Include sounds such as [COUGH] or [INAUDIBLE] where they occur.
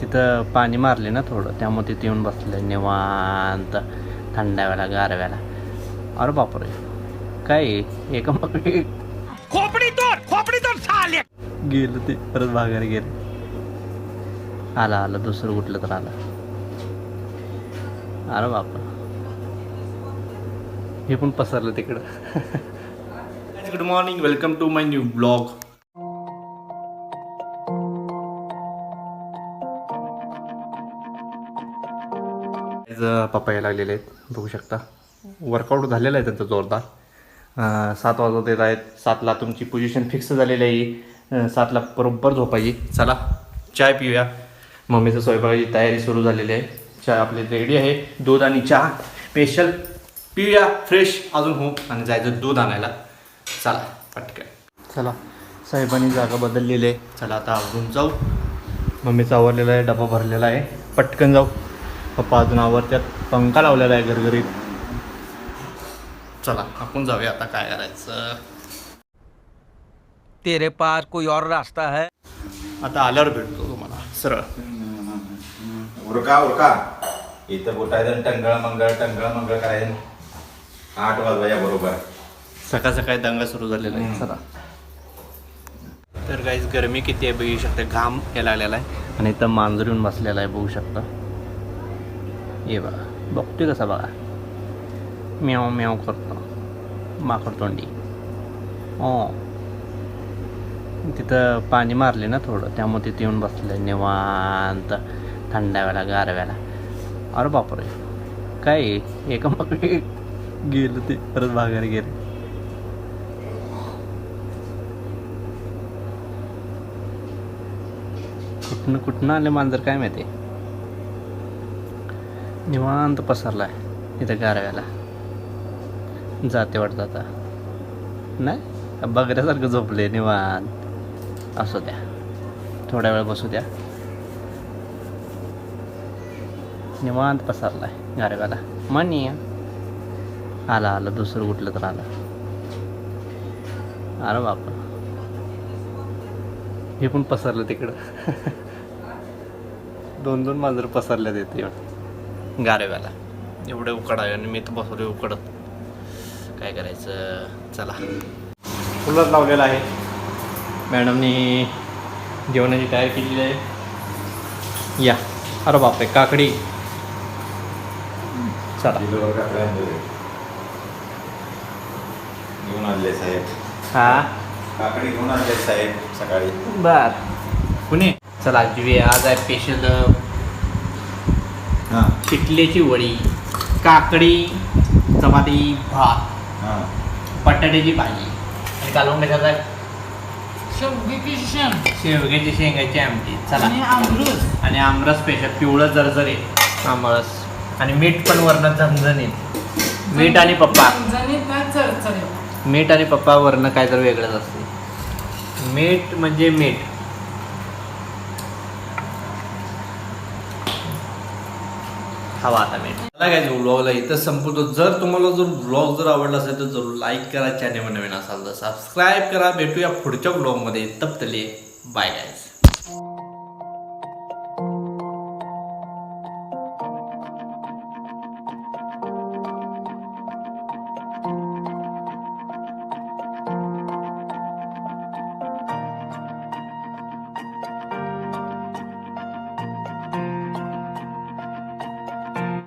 तिथं पाणी मारले ना थोडं त्यामुळे तिथे येऊन बसलं निवांत थंडाव्याला गारव्याला. अरे बापरे. काय? एका मग खोपडी तोड खोपडी तोड साले. गेलं ते परत भागायला गेलं. आलं आलं दुसरं कुठलं तर आलं. अरे बाप हे पण पसरलं तिकडं. Good morning welcome to my new blog पप्पा यायला लागलेले आहेत बघू शकता. वर्कआउट झालेलं आहे त्यांचं जोरदार. सात वाजत येत आहेत. सातला तुमची पोझिशन फिक्स झालेली आहे. सातला बरोबर झोपायची. चला चाय पिऊया. मम्मीचं स्वयंपाकाची तयारी सुरू झालेली आहे. चाय आपली रेडी आहे. दूध आणि चहा स्पेशल पिऊया फ्रेश अजून हो आणि जायचं दूध आणायला. चला पटकन. चला साहेबांनी जागा बदललेली आहे. चला आता आवरून जाऊ. मम्मीचा आवरलेला आहे डबा भरलेला आहे. पटकन जाऊ. पप्पा अजून आवरत्यात पंखा लावलेला आहे घरघरीत. चला आपण जाऊया आता काय करायचं. तेरे पास कोई और रास्ता है? आता आल्यावर भेटतो तुम्हाला सरळ. उरका उरका. इथं बोटायचं टंगळ मंगळ टंगळ मंगळ करायचं आठ वाजवाया बरोबर. सकाळ सकाळी दंगा सुरू झालेला आहे. चला. तर काहीच गरमी किती आहे बघू शकता. घाम यायला लागलेला आहे. आणि इथं मांजर येऊन बसलेला आहे बघू शकता. हे बघा बघतोय कसा बघा म्याव म्याव करतो माकड तोंडी हो तिथं पाणी मारले ना थोडं त्यामुळे तिथे येऊन बसलं निवांत थंडाव्याला गारव्याला अरे बापरे काय एका मग गेलं ते परत भागायला गेले कुठनं कुठनं आले मांजर काय माहिती निवांत पसरला आहे इथं गारव्याला. जाते वाटत आता. नाही बघण्यासारखं झोपले निवांत. असू द्या. थोड्या वेळ बसू द्या. निवांत पसरला आहे गारव्याला. म्हणी आला आलं. दुसरं कुठलं तर आलं. अरे बाप हे पण पसरलं तिकडं. [LAUGHS] दोन दोन मांजर पसरल्या येते गारव्याला. एवढे उकड आहे आणि मी तर बसवले उकडत. काय करायचं? चला. कूलर लावलेला आहे. मॅडमनी जेवणाची तयारी केलेली आहे. या. अरे बापरे काकडी. चला. घेऊन आणले साहेब. हा? काकडी घेऊन आणले साहेब सकाळी. बर. कुणी? चला जुवे आज आहे स्पेशल हां. पिठल्याची वडी काकडी चपाती भात हां. बटाट्याची भाजी. आणि कालवून कशाचा आहे? शेवग्याची शेंग. शेवग्याची शेंगाची आमटी. चला. आणि आणि आमरस स्पेशल पिवळं जरजरीत आमरस. आणि मीठ पण वरनं झणझणीत. मीठ आणि पप्पा. झणझणीत ना चरचरीत. मीठ आणि पप्पा वरनं काय तर वेगळंच असते मीठ म्हणजे मीठ. हवा आता मीठ मला काय ब्लॉगला इथं संपवतो. जर तुम्हाला जर ब्लॉग जर आवडला असेल तर जरूर लाईक करा. चॅनेल नवीन असाल तर सबस्क्राईब करा. भेटूया पुढच्या ब्लॉगमध्ये तपतले बाय गायज